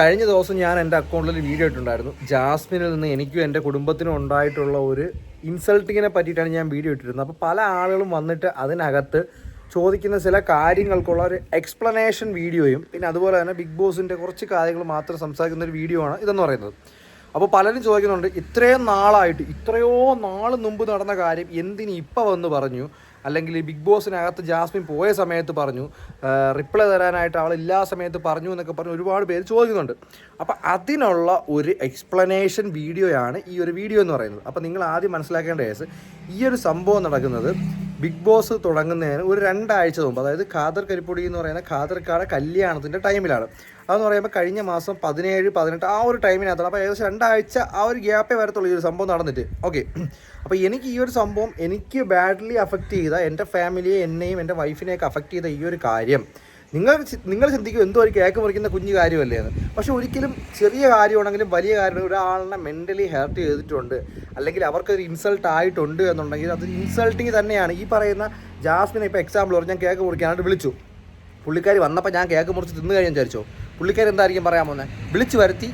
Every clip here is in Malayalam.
കഴിഞ്ഞ ദിവസം ഞാൻ എന്റെ അക്കൗണ്ടിൽ വീഡിയോ ഇട്ടിട്ടുണ്ടായിരുന്നു. ജാസ്മിനിൽ നിന്ന് എനിക്കും എന്റെ കുടുംബത്തിനും ഉണ്ടായിട്ടുള്ള ഒരു ഇൻസൾട്ടിങ്ങിനെ പറ്റിയിട്ടാണ് ഞാൻ വീഡിയോ ഇട്ടിരുന്നത്. അപ്പോൾ പല ആളുകളും വന്നിട്ട് അതിനകത്ത് ചോദിക്കുന്ന ചില കാര്യങ്ങൾക്കുള്ള ഒരു എക്സ്പ്ലനേഷൻ വീഡിയോയും പിന്നെ അതുപോലെ തന്നെ ബിഗ് ബോസിന്റെ കുറച്ച് കാര്യങ്ങൾ മാത്രം സംസാരിക്കുന്ന ഒരു വീഡിയോ ആണ് ഇതെന്ന് പറയുന്നത്. അപ്പോൾ പലരും ചോദിക്കുന്നുണ്ട് ഇത്രയും നാളായിട്ട് ഇത്രയോ നാൾ മുമ്പ് നടന്ന കാര്യം എന്തിന് ഇപ്പം വന്ന് പറഞ്ഞു? അല്ലെങ്കിൽ ഈ ബിഗ് ബോസിനകത്ത് ജാസ്മിൻ പോയ സമയത്ത് പറഞ്ഞു റിപ്ലൈ തരാനായിട്ട് അവൾ ഇല്ലാ സമയത്ത് പറഞ്ഞു എന്നൊക്കെ പറഞ്ഞ് ഒരുപാട് പേര് ചോദിക്കുന്നുണ്ട്. അപ്പോൾ അതിനുള്ള ഒരു എക്സ്പ്ലനേഷൻ വീഡിയോയാണ് ഈ ഒരു വീഡിയോ എന്ന് പറയുന്നത്. അപ്പോൾ നിങ്ങൾ ആദ്യം മനസ്സിലാക്കേണ്ട കേസ് ഈ ഒരു സംഭവം നടക്കുന്നത് ബിഗ് ബോസ് തുടങ്ങുന്നതിന് ഒരു രണ്ടാഴ്ച മുമ്പ് അതായത് ഖാദർ കരിപ്പൊടി എന്ന് പറയുന്ന ഖാദർക്കാട് കല്യാണത്തിന്റെ ടൈമിലാണ്. അതെന്ന് പറയുമ്പോൾ കഴിഞ്ഞ മാസം പതിനേഴ് പതിനെട്ട് ആ ഒരു ടൈമിനകത്താണ്. അപ്പോൾ ഏകദേശം രണ്ടാഴ്ച ആ ഒരു ഗ്യാപ്പേ വരത്തുള്ളൂ ഈ ഒരു സംഭവം നടന്നിട്ട്. ഓക്കെ. അപ്പോൾ എനിക്ക് ഈ ഒരു സംഭവം എനിക്ക് ബാഡ്ലി അഫക്റ്റ് ചെയ്ത എന്റെ ഫാമിലിയെ എന്നെയും എന്റെ വൈഫിനെയൊക്കെ അഫക്റ്റ് ചെയ്ത ഈ ഒരു കാര്യം. നിങ്ങൾ നിങ്ങൾ ചിന്തിക്കും എന്തോ ഒരു കേക്ക് മുറിക്കുന്ന കുഞ്ഞു കാര്യമല്ലേ എന്ന്. പക്ഷെ ഒരിക്കലും ചെറിയ കാര്യമാണെങ്കിലും വലിയ കാര്യം ഒരാളിനെ മെന്റലി ഹേർട്ട് ചെയ്തിട്ടുണ്ട്. അല്ലെങ്കിൽ അവർക്കൊരു ഇൻസൾട്ട് ആയിട്ടുണ്ട് എന്നുണ്ടെങ്കിൽ അത് ഇൻസൾട്ടിങ് തന്നെയാണ്. ഈ പറയുന്ന ജാസ്മിനെ ഇപ്പോൾ എക്സാമ്പിൾ പറഞ്ഞു ഞാൻ കേക്ക് മുറിക്കാനായിട്ട് വിളിച്ചു. പുള്ളിക്കാരി വന്നപ്പോൾ ഞാൻ കേക്ക് മുറിച്ച് തിന്നു കഴിഞ്ഞാൽ വിചാരിച്ചോ? പുള്ളിക്കാരി എന്തായിരിക്കും പറയാൻ പോകുന്നത് വിളിച്ചു വരുത്തി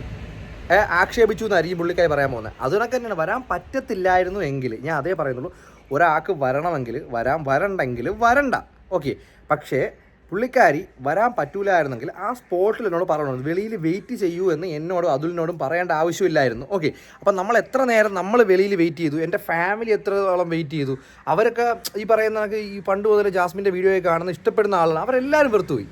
ആക്ഷേപിച്ചു എന്നായിരിക്കും പുള്ളിക്കാരി പറയാൻ പോകുന്നത് അതിനൊക്കെ തന്നെയാണ്. വരാൻ പറ്റത്തില്ലായിരുന്നു എങ്കിൽ ഞാൻ അതേ പറയുന്നുള്ളൂ ഒരാൾക്ക് വരണമെങ്കിൽ വരാൻ വരണ്ടെങ്കിൽ വരണ്ട. ഓക്കെ. പക്ഷേ പുള്ളിക്കാരി വരാൻ പറ്റൂലായിരുന്നെങ്കിൽ ആ സ്പോട്ടിൽ എന്നോട് പറയണം വെളിയിൽ വെയിറ്റ് ചെയ്യൂ എന്ന് എന്നോടും അതുലിനോടും പറയേണ്ട ആവശ്യമില്ലായിരുന്നു. ഓക്കെ അപ്പം നമ്മൾ എത്ര നേരം നമ്മൾ വെളിയിൽ വെയിറ്റ് ചെയ്തു? എന്റെ ഫാമിലി എത്രത്തോളം വെയിറ്റ് ചെയ്തു? അവരൊക്കെ ഈ പറയുന്ന ഈ പണ്ട് മുതൽ ജാസ്മിന്റെ വീഡിയോയൊക്കെ കാണുന്ന ഇഷ്ടപ്പെടുന്ന ആളാണ് അവരെല്ലാവരും വെറുത്തുപോയി.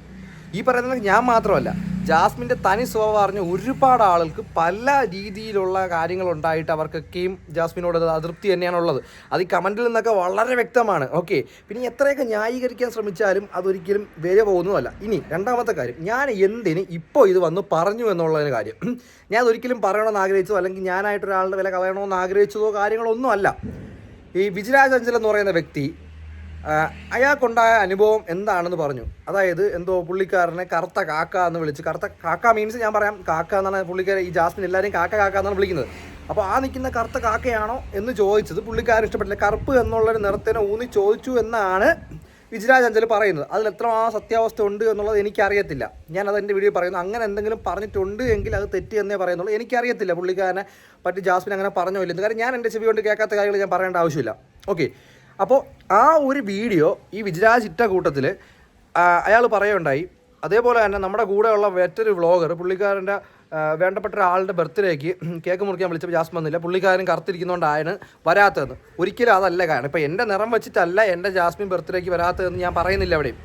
ഈ പറയുന്നത് ഞാൻ മാത്രമല്ല. ജാസ്മിന്റെ തനി സ്വഭാവം അറിഞ്ഞ ഒരുപാട് ആളുകൾക്ക് പല രീതിയിലുള്ള കാര്യങ്ങൾ ഉണ്ടായിട്ട് അവർക്കൊക്കെയും ജാസ്മിനോട് അത് അതൃപ്തി തന്നെയാണുള്ളത്. അത് ഈ കമന്റിൽ നിന്നൊക്കെ വളരെ വ്യക്തമാണ്. ഓക്കെ പിന്നെ എത്രയൊക്കെ ന്യായീകരിക്കാൻ ശ്രമിച്ചാലും അതൊരിക്കലും വില പോകുന്നതല്ല. ഇനി രണ്ടാമത്തെ കാര്യം. ഞാൻ എന്തിന് ഇപ്പോൾ ഇത് വന്ന് പറഞ്ഞു എന്നുള്ളതിന് കാര്യം. ഞാൻ അതൊരിക്കലും പറയണമെന്ന് ആഗ്രഹിച്ചതോ അല്ലെങ്കിൽ ഞാനായിട്ട് ഒരാളുടെ വില കളയണമെന്ന് ആഗ്രഹിച്ചതോ കാര്യങ്ങളൊന്നും അല്ല ഈ വിജിരാജ് അഞ്ചൽ എന്ന് പറയുന്ന വ്യക്തി അയാൾക്കുണ്ടായ അനുഭവം എന്താണെന്ന് പറഞ്ഞു. അതായത് എന്തോ പുള്ളിക്കാരനെ കറുത്ത കാക്ക എന്ന് വിളിച്ച് കറുത്ത കാക്ക മീൻസ് ഞാൻ പറയാം കാക്ക എന്നാണ് പുള്ളിക്കാരൻ ഈ ജാസ്മിൻ എല്ലാവരെയും കാക്ക കാക്ക എന്നാണ് വിളിക്കുന്നത്. അപ്പോൾ ആ നിൽക്കുന്ന കറുത്ത കാക്കയാണോ എന്ന് ചോദിച്ചത് പുള്ളിക്കാരൻ ഇഷ്ടപ്പെട്ടില്ല. കറുപ്പ് എന്നുള്ളൊരു നിറത്തിനെ ഊന്നി ചോദിച്ചു എന്നാണ് വിജിരാജ് അഞ്ചൽ പറയുന്നത്. അതിൽ എത്രമാത്രം സത്യാവസ്ഥ ഉണ്ട് എന്നുള്ളത് എനിക്കറിയത്തില്ല. ഞാൻ അത് എന്റെ വീഡിയോ പറയുന്നു. അങ്ങനെ എന്തെങ്കിലും പറഞ്ഞിട്ടുണ്ട് എങ്കിൽ അത് തെറ്റി എന്നേ പറയുന്നുള്ളൂ. എനിക്കറിയത്തില്ല പുള്ളിക്കാരനെ പറ്റി ജാസ്മിൻ അങ്ങനെ പറഞ്ഞോ ഇല്ലെന്ന്. കാരണം ഞാൻ എന്റെ ചെവി കൊണ്ട് കേൾക്കാത്ത കാര്യങ്ങൾ ഞാൻ പറയേണ്ട ആവശ്യമില്ല. ഓക്കെ അപ്പോൾ ആ ഒരു വീഡിയോ ഈ വിജിരാജ് ഇട്ട കൂട്ടത്തിൽ അയാൾ പറയുണ്ടായി അതേപോലെ തന്നെ നമ്മുടെ കൂടെയുള്ള മറ്റൊരു വ്ളോഗർ പുള്ളിക്കാരന്റെ വേണ്ടപ്പെട്ട ഒരാളുടെ ബർത്ത്ഡേക്ക് കേക്ക് മുറിക്കാൻ വിളിച്ചപ്പോൾ ജാസ്മിൻ വന്നില്ല. പുള്ളിക്കാരൻ കറുത്തിരിക്കുന്നതുകൊണ്ടാണ് വരാത്തതെന്ന്. ഒരിക്കലും അതല്ല കാരണം ഇപ്പോൾ എന്റെ നിറം വെച്ചിട്ടല്ല എന്റെ ജാസ്മിൻ ബർത്ത്ഡേക്ക് വരാത്തതെന്ന് ഞാൻ പറയുന്നില്ല എവിടെയും.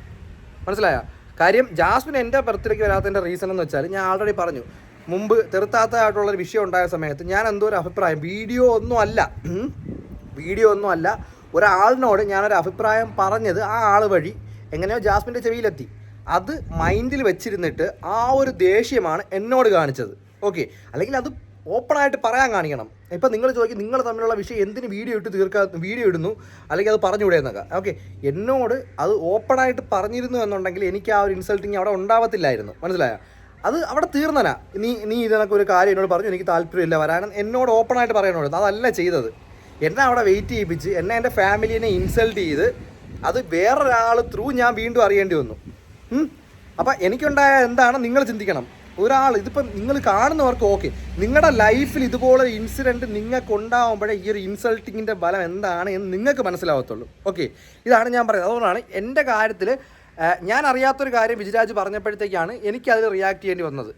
മനസ്സിലായ? കാര്യം ജാസ്മിൻ എന്റെ ബർത്ത്ഡേക്ക് വരാത്തതിന്റെ റീസൺ എന്ന് വെച്ചാൽ ഞാൻ ആൾറെഡി പറഞ്ഞു. മുമ്പ് തെറുത്താത്തതായിട്ടുള്ളൊരു വിഷയം ഉണ്ടായ സമയത്ത് ഞാൻ എന്തോ ഒരു അഭിപ്രായം വീഡിയോ ഒന്നും അല്ല വീഡിയോ ഒന്നും അല്ല ഒരാളിനോട് ഞാനൊരു അഭിപ്രായം പറഞ്ഞത് ആ ആൾ വഴി എങ്ങനെയോ ജാസ്മിന്റെ ചെവിയിലെത്തി. അത് മൈൻഡിൽ വെച്ചിരുന്നിട്ട് ആ ഒരു ദേഷ്യമാണ് എന്നോട് കാണിച്ചത്. ഓക്കെ. അല്ലെങ്കിൽ അത് ഓപ്പണായിട്ട് പറയാൻ കാണിക്കണം. ഇപ്പം നിങ്ങൾ ചോദിക്കും നിങ്ങൾ തമ്മിലുള്ള വിഷയം എന്തിന് വീഡിയോ ഇട്ട് തീർക്കാ വീഡിയോ ഇടുന്നു? അല്ലെങ്കിൽ അത് പറഞ്ഞുകൂടെ എന്നൊക്കെ. ഓക്കെ. എന്നോട് അത് ഓപ്പണായിട്ട് പറഞ്ഞിരുന്നു എന്നുണ്ടെങ്കിൽ എനിക്ക് ആ ഒരു ഇൻസൾട്ടിങ് അവിടെ ഉണ്ടാവത്തില്ലായിരുന്നു. മനസ്സിലായോ? അത് അവിടെ തീർന്നനാ. നീ നീ ഇതിനൊക്കെ ഒരു കാര്യം എന്നോട് പറഞ്ഞു. എനിക്ക് താല്പര്യമില്ല വരാനും എന്നോട് ഓപ്പണായിട്ട് പറയണമായിരുന്നു അതല്ല ചെയ്തത്. എന്നെ അവിടെ വെയിറ്റ് ചെയ്യിപ്പിച്ച് എന്നെ എന്റെ ഫാമിലിനെ ഇൻസൾട്ട് ചെയ്ത് അത് വേറൊരാൾ ത്രൂ ഞാൻ വീണ്ടും അറിയേണ്ടി വന്നു. അപ്പം എനിക്കുണ്ടായ എന്താണ്? നിങ്ങൾ ചിന്തിക്കണം. ഒരാൾ ഇതിപ്പം നിങ്ങൾ കാണുന്നവർക്ക് ഓക്കെ നിങ്ങളുടെ ലൈഫിൽ ഇതുപോലെ ഇൻസിഡന്റ് നിങ്ങൾക്ക് ഉണ്ടാകുമ്പോഴേ ഈ ഒരു ഇൻസൾട്ടിങ്ങിന്റെ ബലം എന്താണ് എന്ന് നിങ്ങൾക്ക് മനസ്സിലാവത്തുള്ളൂ. ഓക്കെ ഇതാണ് ഞാൻ പറയുന്നത്. അതുകൊണ്ടാണ് എന്റെ കാര്യത്തിൽ ഞാൻ അറിയാത്തൊരു കാര്യം വിജിരാജ് പറഞ്ഞപ്പോഴത്തേക്കാണ് എനിക്കതിൽ റിയാക്ട് ചെയ്യേണ്ടി വന്നത്.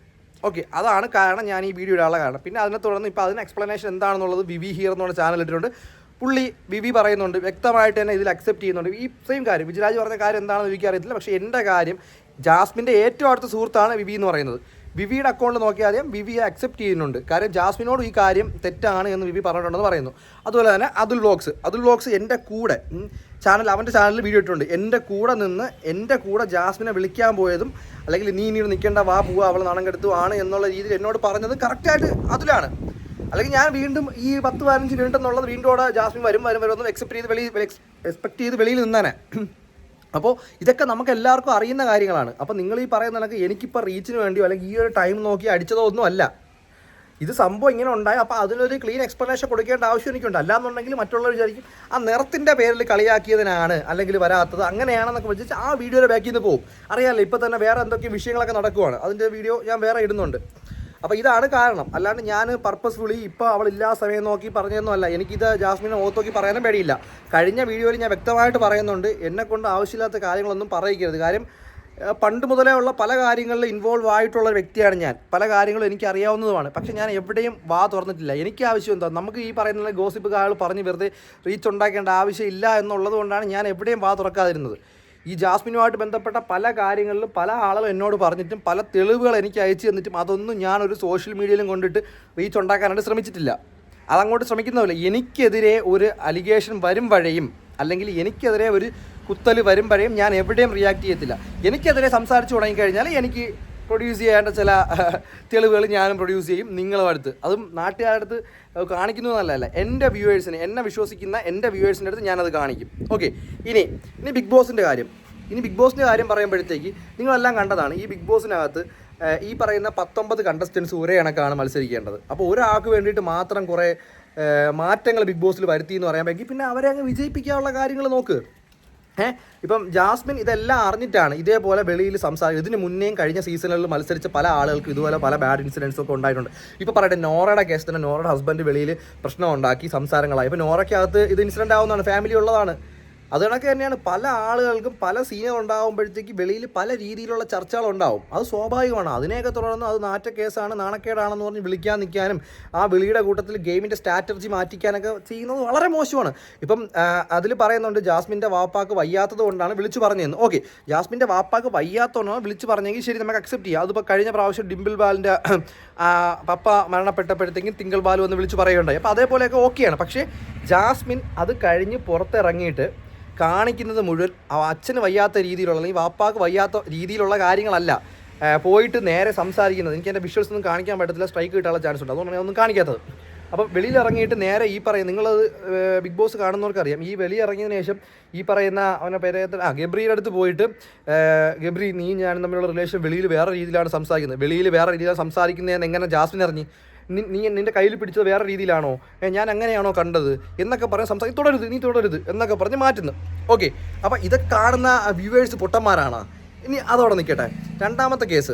ഓക്കെ അതാണ് കാരണം ഞാൻ ഈ വീഡിയോ ഇടാനുള്ള കാരണം. പിന്നെ അതിനെ തുടർന്ന് ഇപ്പോൾ അതിന് എക്സ്പ്ലനേഷൻ എന്താണെന്നുള്ളത് വിവി ഹിയർ എന്നുള്ള ചാനൽ ഇട്ടിട്ടുണ്ട്. പുള്ളി വിവി പറയുന്നുണ്ട് വ്യക്തമായിട്ട് തന്നെ ഇതിൽ അക്സെപ്റ്റ് ചെയ്യുന്നുണ്ട്. ഈ സെയിം കാര്യം വിജിരാജ് പറഞ്ഞ കാര്യം എന്താണെന്ന് വിവിക്ക് അറിയത്തില്ല. പക്ഷേ എന്റെ കാര്യം ജാസ്മിന്റെ ഏറ്റവും അടുത്ത സുഹൃത്താണ് വിവി എന്ന് പറയുന്നത്. വിവിയുടെ അക്കൗണ്ട് നോക്കിയാൽ വിവി അക്സെപ്റ്റ് ചെയ്യുന്നുണ്ട്. കാര്യം ജാസ്മിനോട് ഈ കാര്യം തെറ്റാണ് എന്ന് വിവി പറഞ്ഞിട്ടുണ്ടെന്ന് പറയുന്നു. അതുപോലെ തന്നെ അതുൽ വ്ലോഗ്സ് അതുൽ വ്ലോഗ്സ് എന്റെ കൂടെ ചാനൽ അവന്റെ ചാനലിൽ വീഡിയോ ഇട്ടിട്ടുണ്ട്. എന്റെ കൂടെ നിന്ന് എന്റെ കൂടെ ജാസ്മിനെ വിളിക്കാൻ പോയതും അല്ലെങ്കിൽ നീ ഇനി നിൽക്കേണ്ട വാ പോവുക അവൾ നാണം കെടുത്തു ആണ് എന്നുള്ള രീതിയിൽ എന്നോട് പറഞ്ഞത് കറക്റ്റായിട്ട് അതിലാണ്. അല്ലെങ്കിൽ ഞാൻ വീണ്ടും ഈ പത്ത് പതിനഞ്ച് മിനിറ്റ് എന്നുള്ളത് വീണ്ടും അവിടെ ജാസ്മിൻ വരും വരും വരും ഒന്നും എക്സെപ്റ്റ് ചെയ്ത് വെളിയിൽ എക്സ്പെക്ട് ചെയ്ത് വെളിയിൽ നിന്നാനെ. അപ്പോൾ ഇതൊക്കെ നമുക്ക് എല്ലാവർക്കും അറിയുന്ന കാര്യങ്ങളാണ്. അപ്പോൾ നിങ്ങൾ ഈ പറയുന്ന എനിക്കിപ്പോൾ റീച്ചിന് വേണ്ടിയോ അല്ലെങ്കിൽ ഈ ഒരു ടൈം നോക്കി അടിച്ചതോ ഒന്നും അല്ല. ഇത് സംഭവം ഇങ്ങനെ ഉണ്ടായി. അപ്പോൾ അതിനൊരു ക്ലീൻ എക്സ്പ്ലനേഷൻ കൊടുക്കേണ്ട ആവശ്യം എനിക്കുണ്ട്. അല്ലാന്നുണ്ടെങ്കിൽ മറ്റുള്ളവർ വിചാരിക്കും ആ നിറത്തിന്റെ പേരിൽ കളിയാക്കിയതിനാണ് അല്ലെങ്കിൽ വരാത്തത്. അങ്ങനെയാണെന്നൊക്കെ വെച്ചിട്ട് ആ വീഡിയോയുടെ ബാക്കിൽ നിന്ന് പോകും അറിയാമല്ലോ ഇപ്പോൾ തന്നെ വേറെ എന്തൊക്കെ വിഷയങ്ങളൊക്കെ നടക്കുവാണ്. അതിന്റെ വീഡിയോ ഞാൻ വേറെ ഇടുന്നുണ്ട്. അപ്പോൾ ഇതാണ് കാരണം. അല്ലാണ്ട് ഞാൻ പർപ്പസ്ഫുള്ളി ഇപ്പോൾ അവൾ അവളില്ലാ സമയം നോക്കി പറഞ്ഞതൊന്നും അല്ല. എനിക്കിത് ജാസ്മിനെ ഓത്ത് നോക്കി പറയാനും പേടിയില്ല. കഴിഞ്ഞ വീഡിയോയിൽ ഞാൻ വ്യക്തമായിട്ട് പറയുന്നുണ്ട് എന്നെക്കൊണ്ട് ആവശ്യമില്ലാത്ത കാര്യങ്ങളൊന്നും പറയിക്കരുത്. കാര്യം പണ്ട് മുതലേ ഉള്ള പല കാര്യങ്ങളിൽ ഇൻവോൾവ് ആയിട്ടുള്ള വ്യക്തിയാണ് ഞാൻ. പല കാര്യങ്ങളും എനിക്ക് അറിയാവുന്നതുമാണ്. പക്ഷേ ഞാൻ എവിടെയും വാ തുറന്നിട്ടില്ല. എനിക്ക് ആവശ്യം എന്താ? നമുക്ക് ഈ പറയുന്ന ഗോസിപ്പ് കാൾ പറഞ്ഞ് വെറുതെ റീച്ച് ഉണ്ടാക്കേണ്ട ആവശ്യമില്ല എന്നുള്ളത് കൊണ്ടാണ് ഞാൻ എവിടെയും വാ തുറക്കാതിരുന്നത്. ഈ ജാസ്മിനുമായിട്ട് ബന്ധപ്പെട്ട പല കാര്യങ്ങളിലും പല ആളുകൾ എന്നോട് പറഞ്ഞിട്ടും പല തെളിവുകൾ എനിക്ക് അയച്ചു തന്നിട്ടും അതൊന്നും ഞാനൊരു സോഷ്യൽ മീഡിയയിലും കൊണ്ടിട്ട് റീച്ച് ഉണ്ടാക്കാനായിട്ട് ശ്രമിച്ചിട്ടില്ല. അതങ്ങോട്ട് ശ്രമിക്കുന്നതല്ല. എനിക്കെതിരെ ഒരു അലിഗേഷൻ വരും വഴിയും അല്ലെങ്കിൽ എനിക്കെതിരെ ഒരു കുത്തൽ വരുമ്പോഴേയും ഞാൻ എവിടെയും റിയാക്ട് ചെയ്യത്തില്ല. എനിക്കെതിരെ സംസാരിച്ചു തുടങ്ങിക്കഴിഞ്ഞാൽ എനിക്ക് പ്രൊഡ്യൂസ് ചെയ്യേണ്ട ചില തെളിവുകൾ ഞാനും പ്രൊഡ്യൂസ് ചെയ്യും നിങ്ങളും അടുത്ത്. അതും നാട്ടുകാരുടെ അടുത്ത് കാണിക്കുന്നതല്ല എന്റെ വ്യൂവേഴ്സിന് എന്നെ വിശ്വസിക്കുന്ന എന്റെ വ്യൂവേഴ്സിന്റെ അടുത്ത് ഞാനത് കാണിക്കും. ഓക്കെ ഇനി ഇനി ബിഗ് ബോസിന്റെ കാര്യം. ഇനി ബിഗ് ബോസിന്റെ കാര്യം പറയുമ്പോഴത്തേക്ക് നിങ്ങളെല്ലാം കണ്ടതാണ് ഈ ബിഗ് ബോസിനകത്ത് ഈ പറയുന്ന പത്തൊമ്പത് കണ്ടസ്റ്റൻസ് ഒരേ കണക്കാണ് മത്സരിക്കേണ്ടത്. അപ്പോൾ ഒരാൾക്ക് വേണ്ടിയിട്ട് മാത്രം കുറേ മാറ്റങ്ങൾ ബിഗ് ബോസിൽ വരുത്തി എന്ന് പറയാൻ പറ്റി പിന്നെ അവരെ അങ്ങ് വിജയിപ്പിക്കാനുള്ള കാര്യങ്ങൾ നോക്ക്. ഏഹ് ഇപ്പം ജാസ്മിൻ ഇതെല്ലാം അറിഞ്ഞിട്ടാണ് ഇതേപോലെ വെളിയിൽ സംസാരം ഇതിന് മുന്നേയും കഴിഞ്ഞ സീസണുകളിൽ മത്സരിച്ച പല ആളുകൾക്കും ഇതുപോലെ പല ബാഡ് ഇൻസിഡൻസ് ഒക്കെ ഉണ്ടായിട്ടുണ്ട്. ഇപ്പോൾ പറയട്ടെ നോറയുടെ കേസ് തന്നെ നോറയുടെ ഹസ്ബൻഡ് വെളിയിൽ പ്രശ്നം ഉണ്ടാക്കി സംസാരങ്ങളായി. ഇപ്പോൾ നോറയ്ക്കകത്ത് ഇത് ഇൻസിഡന്റ് ആവുന്നതാണ് ഫാമിലി ഉള്ളതാണ്. അത് കണക്ക് തന്നെയാണ്. പല ആളുകൾക്കും പല സീനുകൾ ഉണ്ടാകുമ്പോഴത്തേക്ക് വെളിയിൽ പല രീതിയിലുള്ള ചർച്ചകൾ ഉണ്ടാവും അത് സ്വാഭാവികമാണ്. അതിനെയൊക്കെ തുടർന്ന് അത് നാറ്റ കേസാണ് നാണക്കേടാണെന്ന് പറഞ്ഞ് വിളിക്കാൻ നിൽക്കാനും ആ വിളിയുടെ കൂട്ടത്തിൽ ഗെയിമിന്റെ സ്ട്രാറ്റജി മാറ്റിക്കാനൊക്കെ ചെയ്യുന്നത് വളരെ മോശമാണ്. ഇപ്പം അതിൽ പറയുന്നുണ്ട് ജാസ്മിന്റെ വാപ്പാക്ക് വയ്യാത്തത് കൊണ്ടാണ് വിളിച്ചു പറഞ്ഞതെന്ന്. ഓക്കെ ജാസ്മിന്റെ വാപ്പാക്ക് വയ്യാത്തതുകൊണ്ടാണ് വിളിച്ചു പറഞ്ഞെങ്കിൽ ശരി നമുക്ക് അക്സെപ്റ്റ് ചെയ്യാം. അതിപ്പോൾ കഴിഞ്ഞ പ്രാവശ്യം ഡിംപിൾ ബാലിന്റെ പപ്പ മരണപ്പെട്ടപ്പോഴത്തേക്കും തിങ്കൾ ബാലു വന്ന് വിളിച്ചു പറയുകയുണ്ടായി. അപ്പോൾ അതേപോലെയൊക്കെ ഓക്കെയാണ്. പക്ഷേ ജാസ്മിൻ അത് കഴിഞ്ഞ് പുറത്തിറങ്ങിയിട്ട് കാണിക്കുന്നത് മുഴുവൻ അച്ഛന് വയ്യാത്ത രീതിയിലുള്ള അല്ലെങ്കിൽ വാപ്പാക്ക് വയ്യാത്ത രീതിയിലുള്ള കാര്യങ്ങളല്ല. പോയിട്ട് നേരെ സംസാരിക്കുന്നത്. എനിക്ക് എന്റെ വിഷ്വൽസ് ഒന്നും കാണിക്കാൻ പറ്റത്തില്ല. സ്ട്രൈക്ക് കിട്ടാനുള്ള ചാൻസ് ഉണ്ട്. അതുകൊണ്ടാണ് ഒന്നും കാണിക്കാത്തത്. അപ്പം വെളിയിൽ ഇറങ്ങിയിട്ട് നേരെ ഈ പറയും നിങ്ങളത് ബിഗ് ബോസ് കാണുന്നവർക്കറിയാം. ഈ വെളി ഇറങ്ങിയതിന് ശേഷം ഈ പറയുന്ന അവനെ പേര് ആ ഗബ്രിയുടെ അടുത്ത് പോയിട്ട് ഗബ്രി നീ ഞാനും തമ്മിലുള്ള റിലേഷൻ വെളിയിൽ വേറെ രീതിയിലാണ് സംസാരിക്കുന്നത്. വെളിയിൽ വേറെ രീതിയിലാണ് സംസാരിക്കുന്നതെന്ന് എങ്ങനെ ജാസ്മിൻ അറിഞ്ഞ്? നി- നിന്റെ കയ്യിൽ പിടിച്ചത് വേറെ രീതിയിലാണോ? ഞാൻ അങ്ങനെയാണോ കണ്ടത്? എന്നൊക്കെ പറഞ്ഞ് സംസാരിക്കും തുടരുത് നീ തുടരുത് എന്നൊക്കെ പറഞ്ഞ് മാറ്റുന്നു. ഓക്കെ അപ്പം ഇതൊക്കെ കാണുന്ന വ്യൂവേഴ്സ് പൊട്ടന്മാരാണ്. ഇനി അതോടെ നിൽക്കട്ടെ. രണ്ടാമത്തെ കേസ്.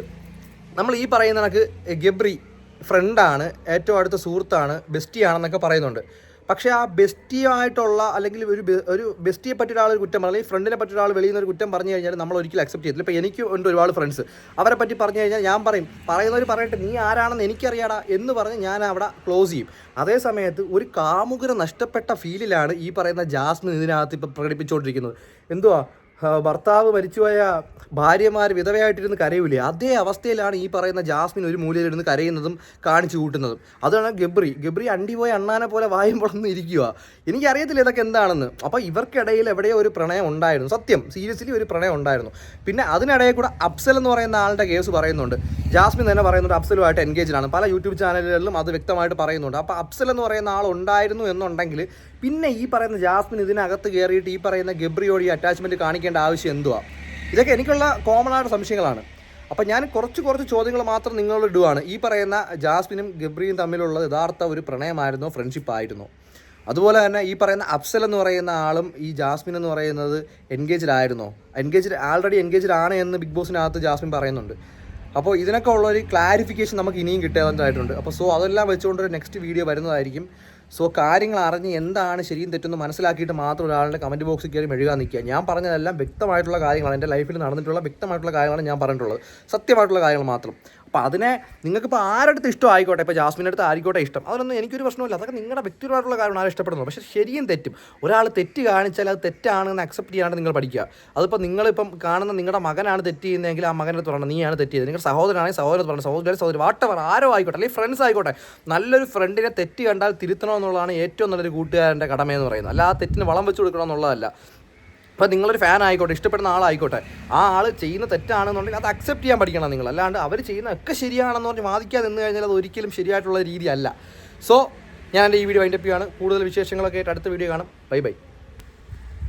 നമ്മൾ ഈ പറയുന്ന കണക്ക് ഗബ്രി ഫ്രണ്ടാണ് ഏറ്റവും അടുത്ത സുഹൃത്താണ് ബെസ്റ്റിയാണെന്നൊക്കെ പറയുന്നുണ്ട്. പക്ഷേ ആ ബെസ്റ്റിയായിട്ടുള്ള അല്ലെങ്കിൽ ഒരു ഒരു ബെസ്റ്റിയെ പറ്റിയുള്ള ഒരാൾ ഒരു കുറ്റം അല്ലെങ്കിൽ ഫ്രണ്ടിനെ പറ്റിയുള്ള ഒരാൾ വെളിയിൽ നിന്ന് ഒരു കുറ്റം പറഞ്ഞു കഴിഞ്ഞാൽ നമ്മൾ ഒരിക്കലും അക്സെപ്റ്റ് ചെയ്തില്ല ഇപ്പോൾ എനിക്ക് ഉണ്ട് ഒരുപാട് ഫ്രണ്ട്സ് അവരെ പറ്റി പറഞ്ഞു കഴിഞ്ഞാൽ ഞാൻ പറയും പറയുന്നവർ പറയട്ടെ നീ ആരാണെന്ന് എനിക്കറിയാടാ എന്ന് പറഞ്ഞ് ഞാൻ അവിടെ ക്ലോസ് ചെയ്യും. അതേ സമയത്ത് ഒരു കാമുകര നഷ്ടപ്പെട്ട ഫീലിലാണ് ഈ പറയുന്ന ജാസ്മിൻ ഇതിനകത്ത് ഇപ്പോൾ പ്രകടിപ്പിച്ചുകൊണ്ടിരിക്കുന്നത് എന്തുവാ? ഭർത്താവ് മരിച്ചുപോയ ഭാര്യമാർ വിധവയായിട്ടിരുന്ന് കരയൂലേ? അതേ അവസ്ഥയിലാണ് ഈ പറയുന്ന ജാസ്മിൻ ഒരു മൂലയിലിരുന്ന് കരയുന്നതും കാണിച്ചു കൂട്ടുന്നതും. അതാണ് ഗബ്രി. ഗബ്രി അണ്ടി പോയ അണ്ണാനെ പോലെ വായും പുറന്ന് ഇരിക്കുക എനിക്കറിയത്തില്ല ഇതൊക്കെ എന്താണെന്ന്. അപ്പോൾ ഇവർക്കിടയിൽ എവിടെയോ ഒരു പ്രണയം ഉണ്ടായിരുന്നു. സത്യം സീരിയസ്ലി ഒരു പ്രണയം ഉണ്ടായിരുന്നു. പിന്നെ അതിനിടയിൽ കൂടെ അഫ്സൽ എന്ന് പറയുന്ന ആളുടെ കേസ് പറയുന്നുണ്ട്. ജാസ്മിൻ തന്നെ പറയുന്നുണ്ട് അഫ്സലുമായിട്ട് എൻഗേജ്ഡ് ആണ്. പല യൂട്യൂബ് ചാനലുകളിലും അത് വ്യക്തമായിട്ട് പറയുന്നുണ്ട്. അപ്പോൾ അഫ്സൽ എന്ന് പറയുന്ന ആൾ ഉണ്ടായിരുന്നു എന്നുണ്ടെങ്കിൽ പിന്നെ ഈ പറയുന്ന ജാസ്മിൻ ഇതിനകത്ത് കയറിയിട്ട് ഈ പറയുന്ന ഗബ്രിയോട് ഈ അറ്റാച്ച്മെന്റ് കാണിക്കേണ്ട ആവശ്യം എന്തുവാ? ഇതൊക്കെ എനിക്കുള്ള കോമൺ ആയിട്ട് സംശയങ്ങളാണ്. അപ്പം ഞാൻ കുറച്ച് കുറച്ച് ചോദ്യങ്ങൾ മാത്രം നിങ്ങളോട് ഇടുവാണ്. ഈ പറയുന്ന ജാസ്മിനും ഗബ്രിയും തമ്മിലുള്ള യഥാർത്ഥ ഒരു പ്രണയമായിരുന്നോ ഫ്രണ്ട്ഷിപ്പ് ആയിരുന്നു. അതുപോലെ തന്നെ ഈ പറയുന്ന അഫ്സൽ എന്ന് പറയുന്ന ആളും ഈ ജാസ്മിൻ എന്ന് പറയുന്നത് എൻഗേജ്ഡ് ആയിരുന്നോ എൻഗേജ്ഡ് ആൾറെഡി എൻഗേജ്ഡ് ആണ് എന്ന് ബിഗ് ബോസിനകത്ത് ജാസ്മിൻ പറയുന്നുണ്ട്. അപ്പോൾ ഇതിനൊക്കെ ഉള്ള ഒരു ക്ലാരിഫിക്കേഷൻ നമുക്ക് ഇനിയും കിട്ടാവുന്നതായിട്ടുണ്ട് അപ്പോൾ സോ അതെല്ലാം വെച്ചുകൊണ്ട് ഒരു നെക്സ്റ്റ് വീഡിയോ വരുന്നതായിരിക്കും. സോ കാര്യങ്ങൾ അറിഞ്ഞ് എന്താണ് ശരിയും തെറ്റെന്ന് മനസ്സിലാക്കിയിട്ട് മാത്രം ഒരാളുടെ കമന്റ് ബോക്സിൽ കയറി മെഴുകാൻ നിൽക്കുക. ഞാൻ പറഞ്ഞതെല്ലാം വ്യക്തമായിട്ടുള്ള കാര്യങ്ങളാണ്. എന്റെ ലൈഫിൽ നടന്നിട്ടുള്ള വ്യക്തമായിട്ടുള്ള കാര്യങ്ങളാണ് ഞാൻ പറഞ്ഞിട്ടുള്ളത്. സത്യമായിട്ടുള്ള കാര്യങ്ങൾ മാത്രം. അപ്പോൾ അതിനെ നിങ്ങൾക്കിപ്പോൾ ആരുടെ ഇഷ്ടം ആയിക്കോട്ടെ? ഇപ്പോൾ ജാസ്മിന്റെ അടുത്ത് ആയിക്കോട്ടെ ഇഷ്ടം. അതിനൊന്നും എനിക്കൊരു പ്രശ്നമില്ല അതൊക്കെ നിങ്ങളുടെ വ്യക്തിപരമായിട്ടുള്ള കാര്യമാണ് ആരും ഇഷ്ടപ്പെടുന്നത്. പക്ഷേ ശരിയും തെറ്റും. ഒരാൾ തെറ്റ് കാണിച്ചാൽ അത് തെറ്റാണെന്ന് അക്സെപ്റ്റ് ചെയ്യാണ്ട് നിങ്ങൾ പഠിക്കുക. അതിപ്പോൾ നിങ്ങളിപ്പം കാണുന്ന നിങ്ങളുടെ മകനാണ് തെറ്റ് ചെയ്യുന്നതെങ്കിൽ ആ മകനെ തുടങ്ങണം നീയാണ് തെറ്റ് ചെയ്തത്. നിങ്ങളുടെ സഹോദരനാണ് സഹോദരൻ തുടങ്ങണം സഹോദരൻ സഹോദരി വാട്ടവർ ആരോ ആയിക്കോട്ടെ അല്ലെങ്കിൽ ഫ്രണ്ട്സ് ആയിക്കോട്ടെ. നല്ലൊരു ഫ്രണ്ടിനെ തെറ്റ് കണ്ടാൽ തിരുത്തണമെന്നുള്ളതാണ് ഏറ്റവും നല്ലൊരു കൂട്ടുകാരന്റെ കടമയെന്ന് പറയുന്നത്. അല്ല ആ തെറ്റിന് വളം വെച്ച് കൊടുക്കണമെന്നുള്ളതല്ല. അപ്പോൾ നിങ്ങളൊരു ഫാൻ ആയിക്കോട്ടെ ഇഷ്ടപ്പെടുന്ന ആളായിക്കോട്ടെ ആ ആൾ ചെയ്യുന്ന തെറ്റാണെന്നുണ്ടെങ്കിൽ അത് അക്സെപ്റ്റ് ചെയ്യാൻ പഠിക്കണം നിങ്ങൾ. അല്ലാണ്ട് അവർ ചെയ്യുന്ന ഒക്കെ ശരിയാണെന്ന് പറഞ്ഞ് വാദിക്കാതെ നിന്ന് കഴിഞ്ഞാൽ അത് ഒരിക്കലും ശരിയായിട്ടുള്ള രീതിയല്ല. സോ ഞാൻ എന്റെ ഈ വീഡിയോ വൈൻഡപ്പ് പിയാണ് കൂടുതൽ വിശേഷങ്ങളൊക്കെ ആയിട്ട് അടുത്ത വീഡിയോ കാണാം. Bye bye